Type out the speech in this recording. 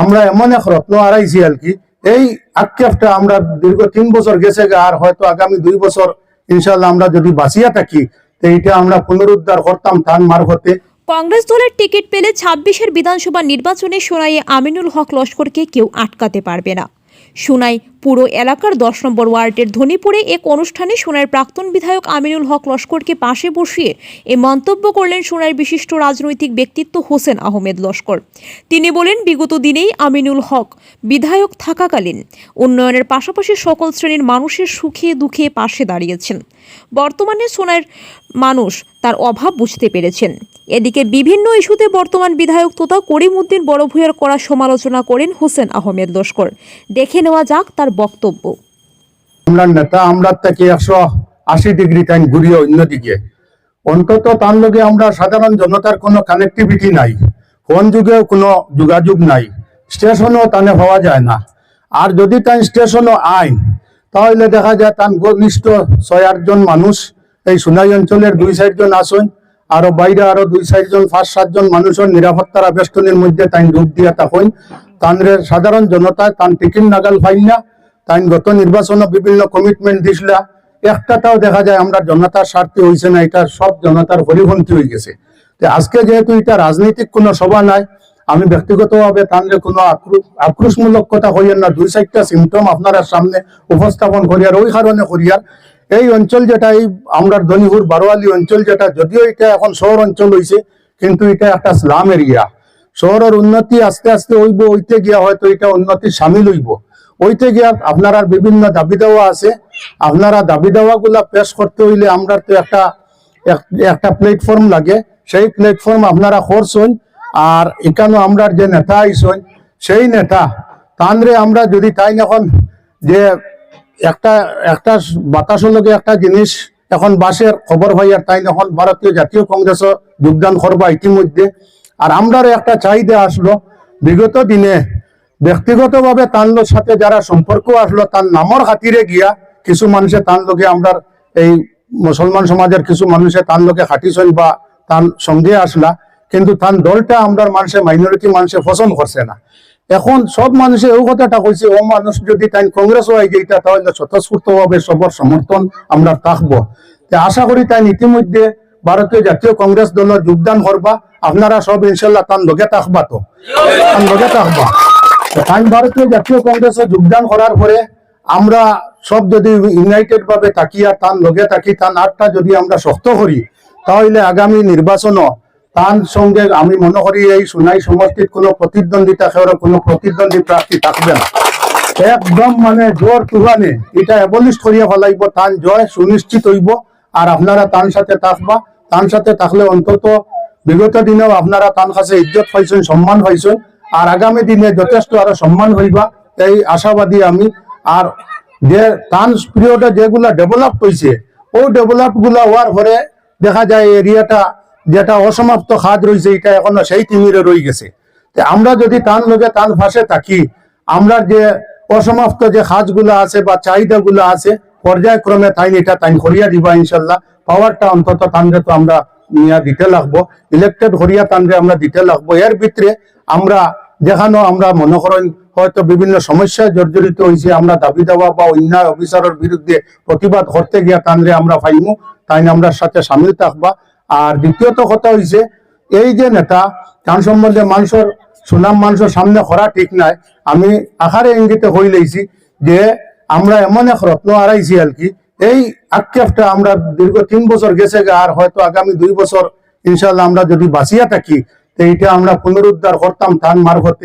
আমরা এমন এক রত্ন হারাইছি আর কি। এই আক্ষেপটা আমরা দীর্ঘ তিন বছর গেছে আর হয়তো আগামী দুই বছর ইনশাল্লাহ আমরা যদি বাঁচিয়া থাকি, তো এইটা আমরা পুনরুদ্ধার করতাম তার মারফতে। কংগ্রেস দলের টিকিট পেলে ছাব্বিশের বিধানসভা নির্বাচনে সোনাইয়ে আমিনুল হক লস্করকে কেউ আটকাতে পারবে না। সোনাই পুরো এলাকার দশ নম্বর ওয়ার্ডের ধনীপুরে এক অনুষ্ঠানে সোনার প্রাক্তন বিধায়ক আমিনুল হক লস্করকে পাশে বসিয়ে এ মন্তব্য করলেন সোনার বিশিষ্ট রাজনৈতিক ব্যক্তিত্ব হোসেন আহমেদ লস্কর। তিনি বলেন, বিগত দিনেই আমিনুল হক বিধায়ক থাকাকালীন উন্নয়নের পাশাপাশি সকল শ্রেণির মানুষের সুখে দুঃখে পাশে দাঁড়িয়েছেন। বর্তমানে সোনার মানুষ তার অভাব বুঝতে পেরেছেন। এদিকে বিভিন্ন ইস্যুতে বর্তমান বিধায়ক তোতা করিমউদ্দিন বড় ভূঁইয়ার করা সমালোচনা করেন হোসেন আহমেদ লস্কর। দেখে নেওয়া যাক তার বক্তব্য। আমরা নেতা, আমরা থেকে একশো আশি ডিগ্রি টাইম ঘুরিয়ে অন্যদিকে অন্তত তার লগে আমরা সাধারণ জনতার কোনো কানেক্টিভিটি নাই। ফোন যুগেও কোনো যোগাযোগ নাই। স্টেশনও তানে পাওয়া যায় না। আর যদি তাই স্টেশনও আইন, তাহলে দেখা যায় তার ঘনিষ্ঠ ছয় আটজন মানুষ এই সোনাই অঞ্চলের দুই চারজন আসুন, আরও বাইরে আরও দুই চারজন পাঁচ সাতজন মানুষের নিরাপত্তার আবেষ্টনের মধ্যে তাই ডুব দিয়া তখন তানরে সাধারণ জনতায় তান টিকিট নাগাল পাই না। তাই গত নির্বাচনে বিভিন্ন কমিটমেন্ট দিছিলা। একটাটাও দেখা যায় আমরা জনতার স্বার্থে হয়েছে না, এটা সব জনতার পরিপন্থী হয়ে গেছে। আজকে যেহেতু এটা রাজনৈতিক কোনো সভা নাই, আমি ব্যক্তিগতভাবে তাহলে কোনো আক্রো- আক্রোশমূলক কথা করিয়ার না। দুই চারটা সিমটম আপনারা সামনে উপস্থাপন করিয়ার, ওই কারণে করিয়ার। এই অঞ্চল যেটা, এই আমরা ধনীপুর বারোয়ালি অঞ্চল যেটা, যদিও এটা এখন শহর অঞ্চল হয়েছে কিন্তু এটা একটা স্লাম এরিয়া শহরের উন্নতি আস্তে আস্তে হইব ওইতে গিয়া হয়তো এটা উন্নতি সামিল হইব। ওইতে গিয়া আপনারা বিভিন্ন দাবি দেওয়া আছে। আপনারা দাবি দেওয়া গুলা পেশ করতে হইলে আমরা তো একটা, এক- একটা প্ল্যাটফর্ম লাগে। সেই প্ল্যাটফর্ম আপনারা করছেন আর এখানে আমরা যে নেতা আইসন সেই নেতা, তানরে আমরা যদি তাই এখন যে একটা একটা বাতাসের লগে একটা জিনিস এখন বাসের খবর ভাই আর তাই এখন ভারতীয় জাতীয় কংগ্রেস যোগদান করবা ইতিমধ্যে। আর আমরারও একটা চাহিদা আসলো। বিগত দিনে ব্যক্তিগতভাবে তার লোক সাথে যারা সম্পর্ক আসলো, তার নামর খাতিরে গিয়া কিছু মানুষে তার লোকে আমরা এই মুসলমান সমাজের কিছু মানুষে তার লোকে খাটিছেন বা তার সঙ্গে আসলা, কিন্তু তার দলটা আমরা মানুষে মাইনরিটি মানুষে পছন্দ করছে না। এখন সব মানুষে এই কথাটা কইছে, ও মানুষ যদি তাই কংগ্রেস হয় যেটা তাহলে স্বতঃস্ফূর্ত ভাবে সবর সমর্থন আমরা থাকব। আশা করি তাই ইতিমধ্যে ভারতীয় জাতীয় কংগ্রেস দল যোগদান করবা। আপনারা সব ইনশাল্লাহ তার লগে থাকবা তো। তার লগে থাকবা। তাই ভারতীয় জাতীয় কংগ্রেসে যোগদান করার পরে আমরা সব যদি ইউনাইটেড ভাবে থাকি আর তার লগে থাকি তার আটটা যদি আমরা শক্ত করি, তাহলে আগামী নির্বাচনও তার সঙ্গে আমি মনে করি এই সোনাই সমষ্টির কোনো প্রতিদ্বন্দ্বিতা খেয়ার কোনো প্রতিদ্বন্দ্বী প্রার্থী থাকবে না। একদম মানে জোর তুফানে এটা অ্যাবলিশ করিয়া ফেলাইব, তান জয় সুনিশ্চিত হইব, আর আপনারা তার সাথে থাকবা। তার সাথে থাকলে অন্তত বিগত দিনেও আপনারা তার কাছে ইজ্জত পাইছেন, সম্মান পাইছেন। আর আগামী দিনে যথেষ্ট আরও সম্মান হইবা, এই আশাবাদী আমি। আর যে তান পিরিয়ডে যেগুলা ডেভেলপ হয়েছে ও ডেভেলপগুলা হওয়ার পরে দেখা যায় এরিয়াটা যেটা অসমাপ্ত খাদ রয়েছে এটা এখনও সেই তিমিরে রয়ে গেছে। আমরা যদি তার লগে তার ফাঁসে থাকি, আমরা যে অসমাপ্ত যে খাজগুলো আছে বা চাহিদাগুলো আছে, পর্যায়ক্রমে তাই এটা তাই করিয়া দিবা ইনশাল্লাহ। পাওয়ারটা অন্তত তানরে তো আমরা নিয়ে দিতে লাগবো। ইলেকটেড করিয়া তানরে আমরা দিতে লাগবো। এর ভিতরে আমরা যেখানে আমরা মনে করেন হয়তো বিভিন্ন সমস্যায় জর্জরিত হয়েছে, আমরা দাবি দেওয়া বা অন্যায় অফিসারের বিরুদ্ধে প্রতিবাদ করতে গিয়া তানরে আমরা পাইমু, তাই আমরা সাথে সামিল থাকবা। আর দ্বিতীয়ত কথা হয়েছে এই যে নেতা, তার সম্বন্ধে মানুষের সুনাম, মানুষের সামনে করা ঠিক নাই। আমি আকারে ইঙ্গিতে হই লইছি যে আমরা এমন এক রত্ন হারাইছি আর কি, এই আক্ষেপটা আমরা দীর্ঘ তিন বছর গেছে আর হয়তো আগামী দুই বছর ইনশাল্লাহ আমরা যদি বাঁচিয়া থাকি তো এইটা আমরা পুনরুদ্ধার করতাম তার মারফতে।